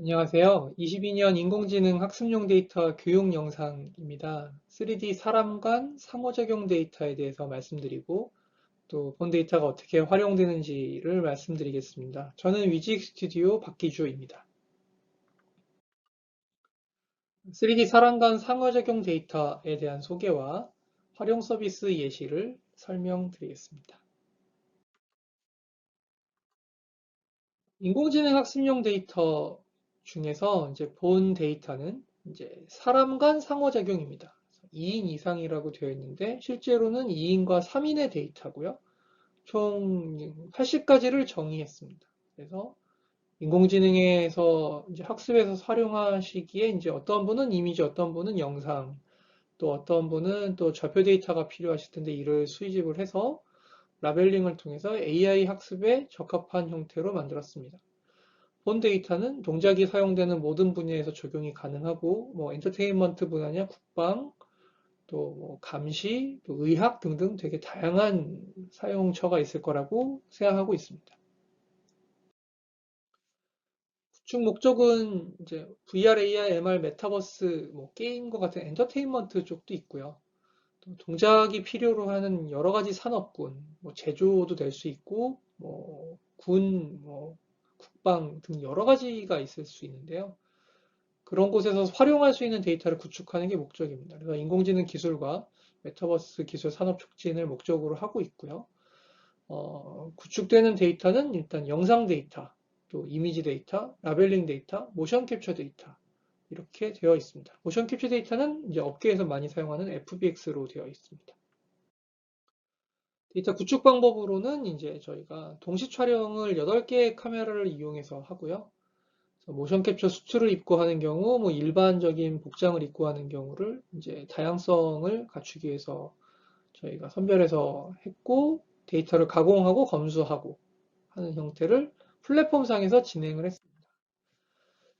안녕하세요. 22년 인공지능 학습용 데이터 교육 영상입니다. 3D 사람 간 상호작용 데이터에 대해서 말씀드리고 또 본 데이터가 어떻게 활용되는지를 말씀드리겠습니다. 저는 위직 스튜디오 박기주입니다. 3D 사람 간 상호작용 데이터에 대한 소개와 활용 서비스 예시를 설명드리겠습니다. 인공지능 학습용 데이터 중에서 이제 본 데이터는 이제 사람 간 상호작용입니다. 2인 이상이라고 되어 있는데 실제로는 2인과 3인의 데이터고요. 총 80가지를 정의했습니다. 그래서 인공지능에서 이제 학습에서 활용하시기에 이제 어떤 분은 이미지, 어떤 분은 영상, 또 어떤 분은 또 좌표 데이터가 필요하실 텐데 이를 수집을 해서 라벨링을 통해서 AI 학습에 적합한 형태로 만들었습니다. 본 데이터는 동작이 사용되는 모든 분야에서 적용이 가능하고 뭐 엔터테인먼트 분야냐 국방 또 뭐 감시 또 의학 등등 되게 다양한 사용처가 있을 거라고 생각하고 있습니다. 구축 목적은 이제 VR, AR, MR, 메타버스, 뭐 게임과 같은 엔터테인먼트 쪽도 있고요. 또 동작이 필요로 하는 여러 가지 산업군, 뭐 제조도 될 수 있고, 뭐 군, 뭐 국방 등 여러 가지가 있을 수 있는데요. 그런 곳에서 활용할 수 있는 데이터를 구축하는 게 목적입니다. 그래서 인공지능 기술과 메타버스 기술 산업 촉진을 목적으로 하고 있고요. 어, 구축되는 데이터는 일단 영상 데이터, 또 이미지 데이터, 라벨링 데이터, 모션 캡처 데이터 이렇게 되어 있습니다. 모션 캡처 데이터는 이제 업계에서 많이 사용하는 FBX로 되어 있습니다. 데이터 구축 방법으로는 이제 저희가 동시 촬영을 8개의 카메라를 이용해서 하고요. 모션 캡처 수트를 입고 하는 경우, 뭐 일반적인 복장을 입고 하는 경우를 이제 다양성을 갖추기 위해서 저희가 선별해서 했고, 데이터를 가공하고 검수하고 하는 형태를 플랫폼상에서 진행을 했습니다.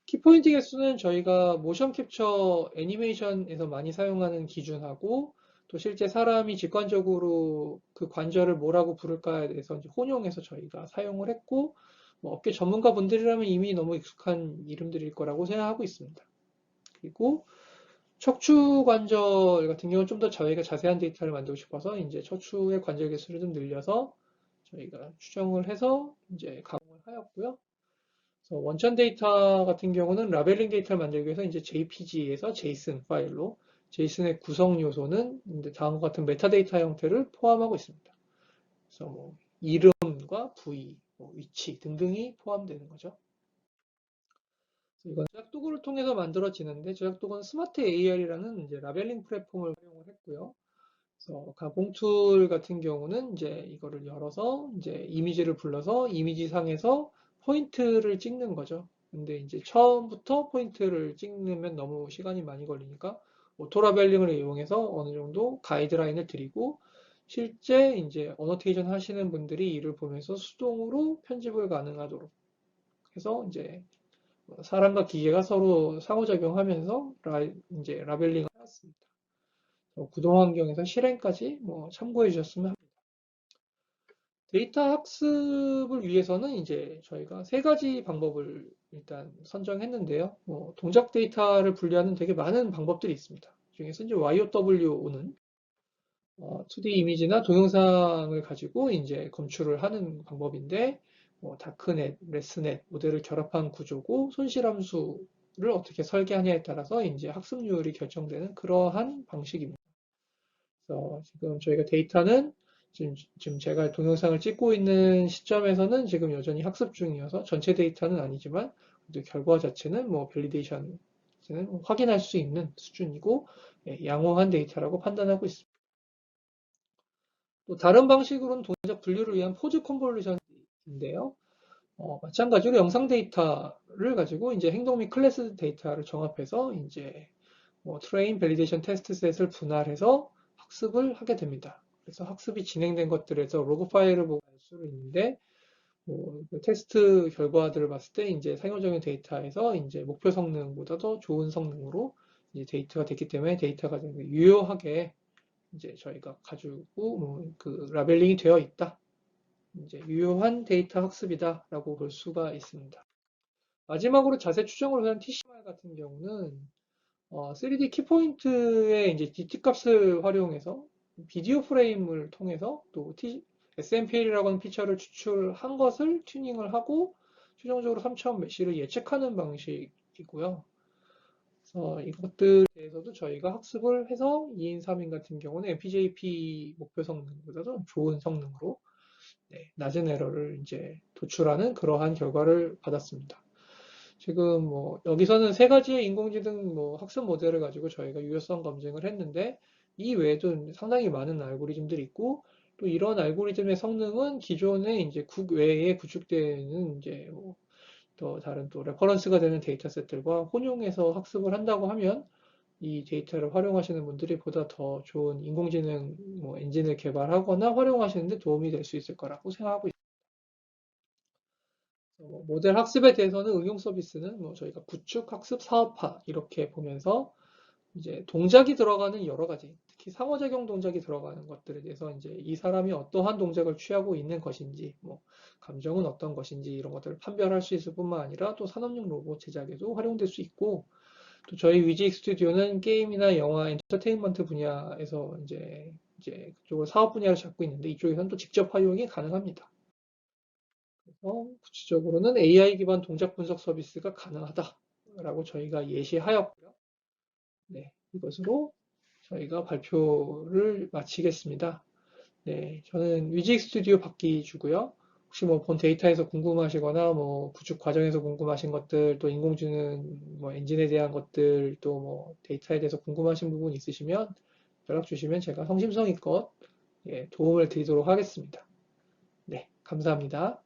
키포인트 개수는 저희가 모션 캡처 애니메이션에서 많이 사용하는 기준하고 또 실제 사람이 직관적으로 그 관절을 뭐라고 부를까에 대해서 이제 혼용해서 저희가 사용을 했고 뭐 업계 전문가 분들이라면 이미 너무 익숙한 이름들일 거라고 생각하고 있습니다. 그리고 척추 관절 같은 경우는 좀 더 저희가 자세한 데이터를 만들고 싶어서 이제 척추의 관절 개수를 좀 늘려서 저희가 추정을 해서 이제 가공을 하였고요. 원천 데이터 같은 경우는 라벨링 데이터를 만들기 위해서 이제 JPG에서 JSON 파일로 제이슨의 구성 요소는 다음과 같은 메타데이터 형태를 포함하고 있습니다. 그래서 뭐 이름과 부위, 뭐 위치 등등이 포함되는 거죠. 이건 제작 도구를 통해서 만들어지는데 제작 도구는 스마트 AR이라는 이제 라벨링 플랫폼을 활용을 했고요. 그래서 가공 툴 같은 경우는 이제 이거를 열어서 이제 이미지를 불러서 이미지 상에서 포인트를 찍는 거죠. 근데 이제 처음부터 포인트를 찍으면 너무 시간이 많이 걸리니까 오토라벨링을 이용해서 어느 정도 가이드라인을 드리고 실제 이제 어노테이션 하시는 분들이 이를 보면서 수동으로 편집을 가능하도록 해서 이제 사람과 기계가 서로 상호작용하면서 라, 이제 라벨링을 하였습니다. 구동 환경에서 실행까지 뭐 참고해 주셨으면 합니다. 데이터 학습을 위해서는 이제 저희가 세 가지 방법을 일단 선정했는데요. 뭐 동작 데이터를 분류하는 되게 많은 방법들이 있습니다. 중에서 이제 YOW는 어, 2D 이미지나 동영상을 가지고 이제 검출을 하는 방법인데 뭐 다크넷, 레스넷 모델을 결합한 구조고 손실함수를 어떻게 설계하냐에 따라서 이제 학습률이 결정되는 그러한 방식입니다. 그래서 지금 저희가 데이터는 지금, 지금 제가 동영상을 찍고 있는 시점에서는 지금 여전히 학습 중이어서 전체 데이터는 아니지만 결과 자체는 뭐 밸리데이션 는 확인할 수 있는 수준이고 예, 양호한 데이터라고 판단하고 있습니다. 또 다른 방식으로는 동작 분류를 위한 포즈 컨볼루션인데요. 어, 마찬가지로 영상 데이터를 가지고 이제 행동 및 클래스 데이터를 정합해서 이제 뭐 트레인, 밸리데이션, 테스트 셋을 분할해서 학습을 하게 됩니다. 그래서 학습이 진행된 것들에서 로그 파일을 보고 알 수는 있는데 뭐 테스트 결과들을 봤을 때 이제 상용적인 데이터에서 이제 목표 성능보다 더 좋은 성능으로 이제 데이터가 됐기 때문에 데이터가 유효하게 이제 저희가 가지고 뭐 그 라벨링이 되어 있다. 이제 유효한 데이터 학습이다라고 볼 수가 있습니다. 마지막으로 자세 추정을 위한 TCMR 같은 경우는 어, 3D 키포인트의 이제 DT 값을 활용해서 비디오 프레임을 통해서 또 SMPL이라고 하는 피처를 추출한 것을 튜닝을 하고 최종적으로 3차원 메쉬를 예측하는 방식이고요. 그래서 이것들에 대해서도 저희가 학습을 해서 2인 3인 같은 경우는 MPJP 목표 성능보다도 좋은 성능으로 네, 낮은 에러를 이제 도출하는 그러한 결과를 받았습니다. 지금 뭐 여기서는 세 가지의 인공지능 뭐 학습 모델을 가지고 저희가 유효성 검증을 했는데 이 외에도 상당히 많은 알고리즘들이 있고 또 이런 알고리즘의 성능은 기존의 이제 국외에 구축되는 이제 뭐 또 다른 또 레퍼런스가 되는 데이터셋들과 혼용해서 학습을 한다고 하면 이 데이터를 활용하시는 분들이 보다 더 좋은 인공지능 뭐 엔진을 개발하거나 활용하시는데 도움이 될 수 있을 거라고 생각하고 있습니다. 뭐 모델 학습에 대해서는 응용 서비스는 뭐 저희가 구축 학습 사업화 이렇게 보면서 이제 동작이 들어가는 여러 가지 특히 상호작용 동작이 들어가는 것들에 대해서 이제 이 사람이 어떠한 동작을 취하고 있는 것인지 뭐 감정은 어떤 것인지 이런 것들을 판별할 수 있을 뿐만 아니라 또 산업용 로봇 제작에도 활용될 수 있고 또 저희 위직 스튜디오는 게임이나 영화, 엔터테인먼트 분야에서 이제 이제 그쪽을 사업 분야를 잡고 있는데 이쪽에서는 또 직접 활용이 가능합니다. 그래서 구체적으로는 AI 기반 동작 분석 서비스가 가능하다라고 저희가 예시하였고요. 네, 이것으로 저희가 발표를 마치겠습니다. 네, 저는 위직 스튜디오 박기주고요. 혹시 뭐 본 데이터에서 궁금하시거나 뭐 구축 과정에서 궁금하신 것들 또 인공지능 뭐 엔진에 대한 것들 또 뭐 데이터에 대해서 궁금하신 부분 있으시면 연락 주시면 제가 성심성의껏 예, 도움을 드리도록 하겠습니다. 네, 감사합니다.